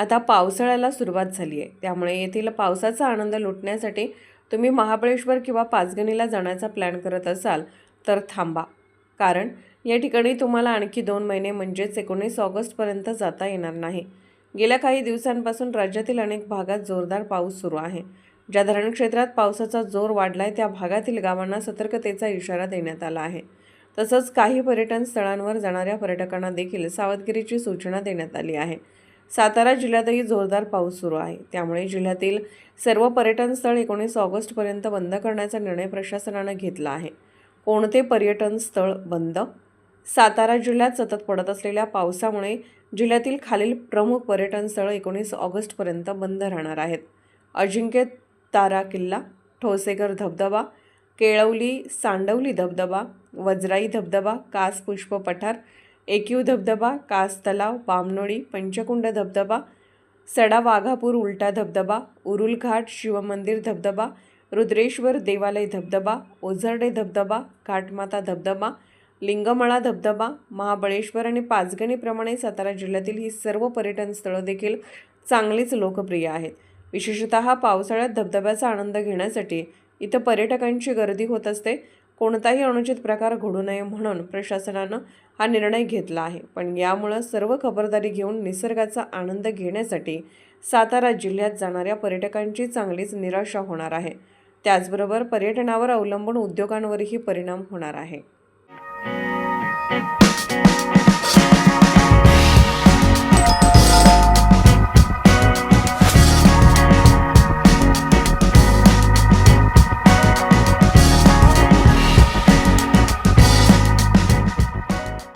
आता पावसाळ्याला सुरुवात झाली आहे. त्यामुळे येथील पावसाचा आनंद लुटण्यासाठी तुम्ही महाबळेश्वर किंवा पाचगणीला जाण्याचा प्लॅन करत असाल तर थांबा. कारण या ठिकाणी तुम्हाला आणखी दोन महिने म्हणजेच एकोणीस ऑगस्टपर्यंत जाता येणार नाही. गेल्या काही दिवसांपासून राज्यातील अनेक भागात जोरदार पाऊस सुरू आहे. ज्या धरण क्षेत्रात पावसाचा जोर वाढला आहे त्या भागातील गावांना सतर्कतेचा इशारा देण्यात आला आहे. तसंच काही पर्यटन स्थळांवर जाणाऱ्या पर्यटकांना देखील सावधगिरीची सूचना देण्यात आली आहे. सातारा जिल्ह्यातही जोरदार पाऊस सुरू आहे. त्यामुळे जिल्ह्यातील सर्व पर्यटन स्थळ एकोणीस ऑगस्टपर्यंत बंद करण्याचा निर्णय प्रशासनानं घेतला आहे. कोणते पर्यटन स्थळ बंद? सातारा जिल्ह्यात सतत पडत असलेल्या पावसामुळे जिल्ह्यातील खालील प्रमुख पर्यटन स्थळं एकोणीस ऑगस्टपर्यंत बंद राहणार आहेत. अजिंक्य तारा किल्ला ठोसेगर धबधबा केळवली सांडवली धबधबा वज्राई धबधबा कास पुष्प पठार एकयू धबधबा कास तलाव बामनोळी पंचकुंड धबधबा सडा वाघापूर उलटा धबधबा उरुलघाट शिवमंदिर धबधबा रुद्रेश्वर देवालय धबधबा ओझरडे धबधबा घाटमाता धबधबा लिंगमळा धबधबा महाबळेश्वर आणि पाचगणीप्रमाणे सातारा जिल्ह्यातील ही सर्व पर्यटन स्थळं देखील चांगलीच लोकप्रिय आहेत. विशेषतः पावसाळ्यात धबधब्याचा आनंद घेण्यासाठी इथं पर्यटकांची गर्दी होत असते. कोणताही अनुचित प्रकार घडू नये म्हणून प्रशासनानं हा निर्णय घेतला आहे. पण यामुळं सर्व खबरदारी घेऊन निसर्गाचा आनंद घेण्यासाठी सातारा जिल्ह्यात जाणाऱ्या पर्यटकांची चांगलीच निराशा होणार आहे. त्याचबरोबर पर्यटनावर अवलंबून उद्योगांवरही परिणाम होणार आहे.